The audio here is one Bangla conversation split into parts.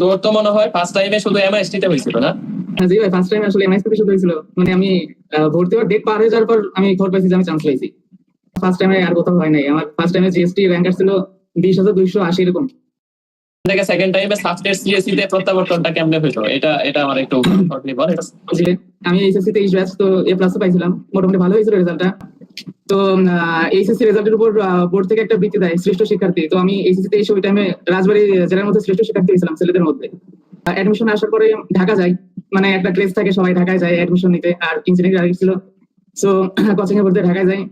তোর তো মনে হয় ফার্স্ট টাইমে শুধু এমআইএসটি তে হয়েছিল না? হ্যাঁ, জি ভাই ফার্স্ট টাইম আসলে শুরু হয়েছিল। মানে আমি ভর্তি হওয়ার ডেট পার হয়ে যাওয়ার পর আমি খবর পাইছি যে আমি চান্স পেয়েছি ফার্স্ট টাইমে আর কোথাও হয় নাই। আমার ফার্স্ট টাইমে জিএসটি র্যাঙ্ক আসছিল বিশ হাজার দুইশো আশি এরকম। থেকে সেকেন্ড টাইমে সাবস্টেট সিএসসি তে প্রত্যাবর্তনটা কেমনে এটা এটা আমার একটু শর্টলি বল। আমি এইচএসসি তেইশ ব্যাচ তো এ প্লাস পাইছিলাম। মোটামুটি ভালো হয়েছিল রেজাল্টটা তো এইচএসসি রেজাল্টের উপর বোর্ড থেকে একটা বৃত্তি দেয় শ্রেষ্ঠ শিক্ষার্থী। তো আমি এইচএসসি তেইশ ওই টাইমে রাজবাড়ী জেলার মধ্যে শ্রেষ্ঠ শিক্ষার্থী হয়েছিলাম ছেলেদের মধ্যে। অ্যাডমিশন আসার পরে ঢাকা যাই মানে একটা ক্রেজ থাকে, সবাই ঢাকায় যায় অ্যাডমিশন নিতে। আর ইঞ্জিনিয়ারিং আগে ছিল। সো কোচিং এ পড়তে ঢাকায় যাই।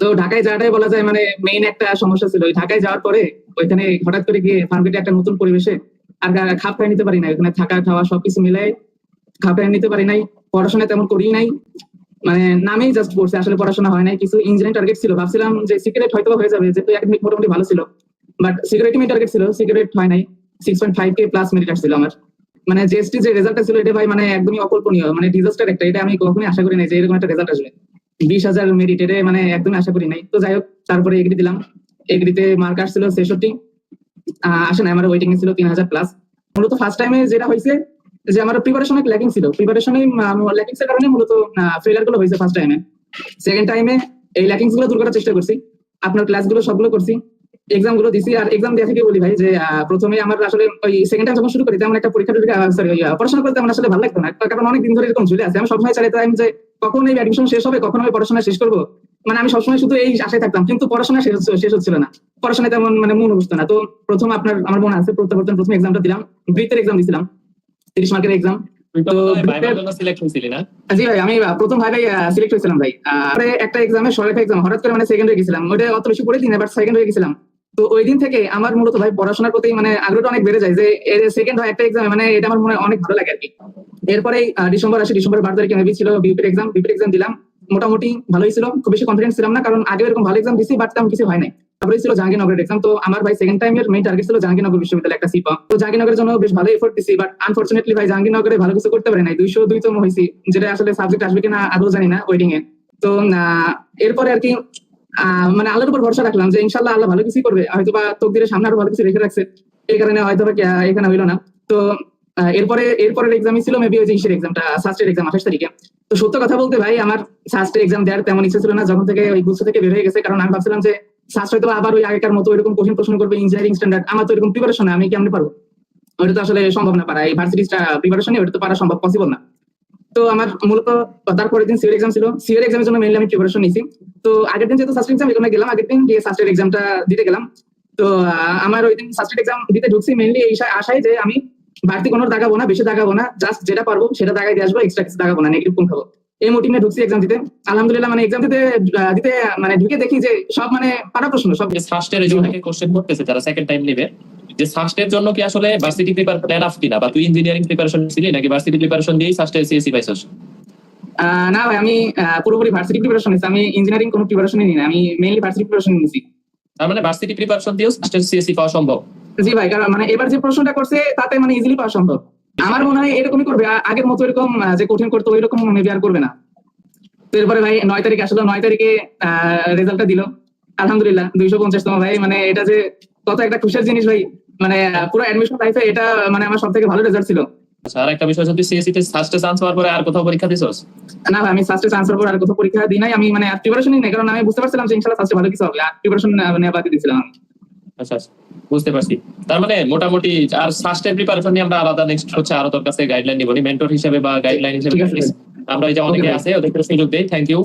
তো ঢাকায় যাওয়াটাই বলা যায় মানে মেইন একটা সমস্যা ছিল। ওই ঢাকায় যাওয়ার পরে ওইখানে হঠাৎ করে গিয়ে ফার্মেটে একটা নতুন পরিবেশে আর খাপ খাই নিতে পারি না ওখানে থাকা, খাওয়া সবকিছু মিলাই খাপ খাই নিতে পারি নাই। পড়াশোনা তেমন করি নাই। মানে নামেই জাস্ট পড়ছে আসলে পড়াশোনা হয় নাই, কিছু ইঞ্জিনিয়ারিং টার্গেট ছিল। ভাবছিলাম যে সিগারেট হয়তো হয়ে যাবে, যেহেতু একাডেমিক মোটামুটি ভালো ছিল। বাট সিগারেটই মেন টার্গেট ছিল সিগারেট হয় নাই। সিক্স পয়েন্ট ফাইভ কে প্লাস মেরিট আসছিল আমার। মানে জিএসটি যে রেজাল্টটা ছিল, এটা ভাই মানে একদমই অকল্পনীয় মানে ডিজাস্টার একটা। এটা আমি কখনোই আশা করি নাই যে এরকম একটা রেজাল্ট আসবে। বিশ হাজার মেরিট এটা মানে একদমই আশা করি নাই। তো যাই হোক, তারপরে এগ্রি দিলাম। এগ্রিতে মার্ক আসছিল ছেষট্টি। আসে না আমার ওয়েটিং ছিল তিন হাজার প্লাস মূলত ফার্স্ট টাইমে যেটা হয়েছে যে আমার প্রিপারেশন অনেক ল্যাকিং ছিল। প্রিপারেশনে ল্যাকিংস এর কারণে মূলত ফেলারগুলো হয়েছে ফার্স্ট টাইমে সেকেন্ড টাইমে এই ল্যাকিংসগুলো দূর করার চেষ্টা করছি। আপনার ক্লাসগুলো সবগুলো করছি। এক্সামগুলো দিছি। আর এক্সাম দেওয়া থেকে বলি ভাই যে প্রথমে আমার আসলে ওই সেকেন্ড টাইম যখন শুরু করি, তেমন একটা পরীক্ষা সরি পড়াশোনা করতে আমার আসলে ভালো লাগতো না। কারণ অনেক দিন ধরে এরকম ঝুলে আছে। আমি সবসময় চাইতাম যে, কখন এই অ্যাডমিশন শেষ হবে, কখন আমি পড়াশোনা শেষ করব? মানে আমি সবসময় শুধু এই আশায় থাকতাম। কিন্তু পড়াশোনা শেষ শেষ হচ্ছিল না। পড়াশোনায় তেমন মানে মন বসতো না। তো প্রথম আপনার, আমার মনে আছে, প্রত্যাবর্তন প্রথম এক্সামটা দিলাম। বৃত্তের এক্সাম দিছিলাম। তিরিশ মার্কের এক্সাম না জি ভাই আমি প্রথম ভাই সিলেক্ট হয়েছিলাম ভাই। একটা এক্সামে সরকারি এক্সাম হঠাৎ করে মানে সেকেন্ড হয়ে গেছিলাম। ওটা অত বেশি পড়ে দিন এবার সেকেন্ড হয়ে গেছিলাম। তো ওই দিন থেকে আমার মূলত ভাই পড়াশোনার প্রতি মানে আগ্রহটা অনেক বেড়ে যায় যে সেকেন্ড হয় একটা এক্সামে মানে এটা আমার মনে অনেক ভালো লাগে আর কি। এরপরে ডিসেম্বর আসে ডিসেম্বর বারো তারিখে ছিল বিপির এক্সাম বিপির এক্সাম দিলাম। মোটামুটি ভালোই ছিল। খুব বেশি কনফিডেন্স ছিলাম না, কারণ আগে এরকম ভালো এক্সাম দিছি বাট তেমন কিছু হয় নাই। তারপরে ছিল জাহাঙ্গীরনগরের এক্সাম তো আমার ভাই সেকেন্ড টাইমের মেইন টার্গেট ছিল জাহাঙ্গীরনগর বিশ্ববিদ্যালয় একটা সিপা তো জাহাঙ্গীরনগরের জন্য বেশ ভালো এফোর্ট দিছি বাট আনফরচুনেটলি ভাই জাহাঙ্গীরনগরে ভালো কিছু করতে পারে নাই। দুইশো দুইতম হয়েছি, যেটা আসলে সাবজেক্ট আসবে কিনা আদৌ জানি না ওয়েটিং এ। তো এরপরে আর কি মানে আল্লাহর উপর ভরসা রাখলাম যে ইনশাল্লাহ আল্লাহ ভালো কিছুই করবে। হয়তো বা তকদিরের সামনে আরও ভালো কিছু রেখে রাখছে। এই কারণে হয়তো বা এখানে হইল না। তো এরপরে, এরপরের এক্সামই ছিল মেবি ওই যে ইসের এক্সামটা সাস্টের এক্সাম আঠাশ তারিখে। তো সত্য কথা বলতে ভাই, আমার সাস্টের এক্সাম দেওয়ার তেমন ইচ্ছে ছিল না, যখন থেকে ওই গুচ্ছ থেকে বের হয়ে গেছে, কারণ আমি ভাবছিলাম যে সাস্ট হয়তো আবার ওই আগেকার মতো এরকম কঠিন প্রশ্ন করবে ইঞ্জিনিয়ারিং স্ট্যান্ডার্ড আমার তো এরকম প্রিপারেশন আমি কেমনে পারব? ওটা তো আসলে সম্ভব না পারা এই ভার্সিটি প্রিপারেশনে ওটা তো পারা সম্ভব পসিবল না। তো আমার মূলত, তারপরের দিন সিভিল এক্সাম ছিল সিভিল এক্সামের জন্য মেইনলি আমি প্রিপারেশন নিয়েছি তো আগের দিন যেহেতু সাস্টের এক্সাম এখানে গেলাম, আগের দিন গিয়ে সাস্টের এক্সামটা দিতে গেলাম। তো আমার ওই দিন সাস্টের এক্সাম দিতে ঢুকছি মেনলি এই আশায় যে আমি বাড়তি কোনো দাগাবো না বেশি দাগাবো না জাস্ট যেটা পারব সেটা দাগাই দিয়ে আসব এক্সট্রা কিছু দাগাবো না নেগেটিভ কোন খাব। এই মোটিভ নিয়ে ঢুকছি এক্সাম দিতে। আলহামদুলিল্লাহ মানে এক্সাম দিতে দিতে মানে ঢুকে দেখি যে সব মানে পারা প্রশ্ন সব যে ফার্স্টের এই যে কোশ্চেন করতেছে যারা সেকেন্ড টাইম নেবে। যে ফার্স্টের জন্য কি আসলে ভার্সিটি প্রিপার প্ল্যান আপ কিনা? বা তুই ইঞ্জিনিয়ারিং প্রিপারেশন ছিলি নাকি ভার্সিটি প্রিপারেশন দিয়েই ফার্স্টে সিএসসি পাইছস? না ভাই আমি পুরোপুরি ভার্সিটি প্রিপারেশন নিচ্ছি আমি ইঞ্জিনিয়ারিং কোনো প্রিপারেশনই নিই না আমি মেইনলি ভার্সিটি প্রিপারেশন নিচ্ছি তার মানে ভার্সিটি প্রিপারেশন দিয়েও ফার্স্টে সিএসসি পাওয়া সম্ভব? জি ভাই কারণ মানে এবার যে প্রশ্নটা করছে তাতে মানে ইজিলি পাওয়া সম্ভব। আমার মনে হয় এরকমই করবে আগের মতো এরকম যে কঠিন করতো ওইরকম মেবি আর করবে না। তো এরপরে ভাই নয় তারিখ আসলো নয় তারিখে রেজাল্টটা দিল। আলহামদুলিল্লাহ দুইশো পঞ্চাশতম ভাই মানে এটা যে কত একটা খুশির জিনিস ভাই মানে পুরো অ্যাডমিশন লাইফে এটা মানে আমার সব থেকে ভালো রেজাল্ট ছিল। আচ্ছা আর একটা বিষয় হচ্ছে তুই সিএসসি তে ফার্স্টে চান্স পাওয়ার পরে আর কোথাও পরীক্ষা দিছস? না ভাই আমি ফার্স্টে চান্সের পর আর কোথাও পরীক্ষা দিই নাই আমি মানে প্রিপারেশনই নেই কারণ আমি বুঝতে পারছিলাম যে ইনশাল্লাহ ফার্স্টে ভালো কিছু হবে আর প্রিপারেশন নেওয়া বাদ দিয়েছিলাম আমি। আচ্ছা আচ্ছা। বুঝতে পারছি। তার মানে মোটামুটি আর ফার্স্টের প্রিপারেশন নিয়ে আমরা আলাদা নেক্সট হচ্ছে আরও তোর কাছে গাইডলাইন নিবনি মেন্টর হিসেবে বা গাইডলাইন হিসেবে আমরা এই যে অনেকে আছে ওদেরকে সুযোগ দেই। Thank you